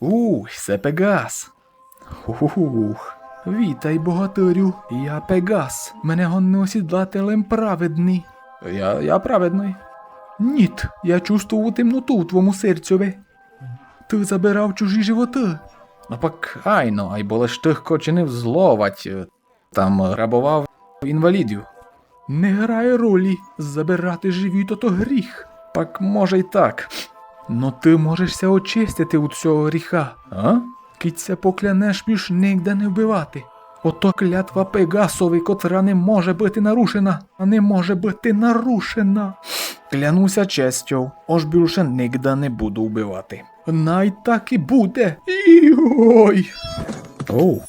Ух, це Пегас. Ух. Вітай, богатирю, я Пегас. Мене гонне осідлателем праведний. Я, я праведний. Ніт, я чувствував темноту в твоєму серцьові. Ти забирав чужі животи. Ну пак айно, ай було ж тихко чинив зловать. Там грабував інвалідів. Не грає ролі забирати живі то то гріх. Пак може й так. Ну ти можешся очистити у цього гріха. А? Кіця поклянеш більш нігде не вбивати. Ото клятва Пегасові, котра не може бути нарушена, а не може бути нарушена. Клянуся честю, ож більше нігде не буду вбивати. Най так і буде. Ой. Оу.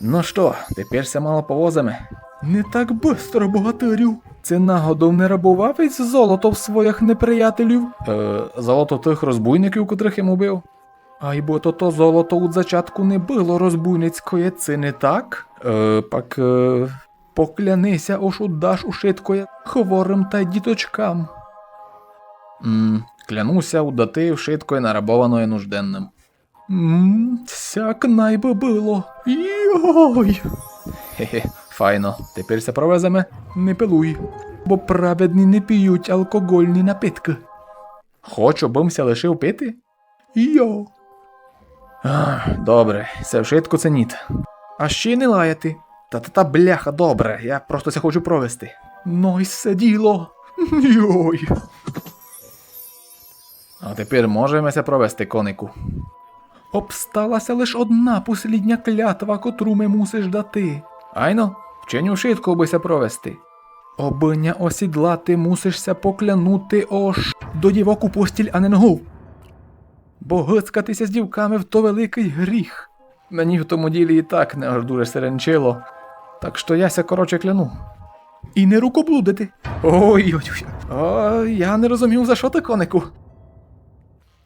Ну що, теперся мало повозами? Не так бистро, богатирю. Це нагодом не рабував із золото в своїх неприятелів. Е, золото тих розбуйників, котрих йому бив. Ай бо то то золото у зачатку не було розбуйницької, це не так? Е, пак е, поклянися, ош удаш ушиткоє хворим та діточкам. М, клянуся удати вшиткою нарабованої нужденним. Мм, сяк найби було. Йой. Хе-хе, файно. Тепер провеземе? Не пилуй, бо праведні не п'ють алкогольні напитки. Хочу, бимся лишив пити? Йо. Добре, це вшитку це ніт. А ще не лаяти. Та-та-та бляха, добре, я просто це хочу провести. Ну й все діло. Йой. А тепер можемо це провести, конику. Обсталася лиш одна послідня клятва, котру ми мусиш дати. Айно, вченю шитку бися провести. Обиня осідлати мусишся поклянути ош до дівок у постіль, а не ногу. Бо гицкатися з дівками в то великий гріх. Мені в тому ділі і так не аж дуже серенчило. Так що яся короче кляну. І не рукоблудити. Ой-ой-ой. Ой, я не розумів, за що ти конику.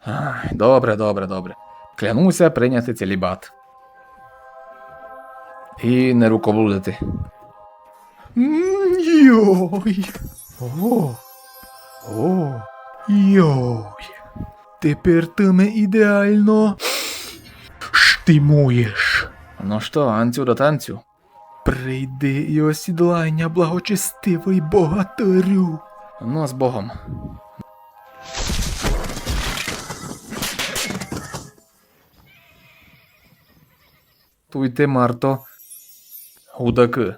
Ай, добре, добре, добре. Клянуся прийняти целібат. І не руководити. Йой. О. О. Йой. Тепер ти мене ідеально штимуєш. Ну що, Анцю до танцю? Прийди і осідлання благочестивий богатирю. Ну, з Богом. Туйте, Марто. Гудаки.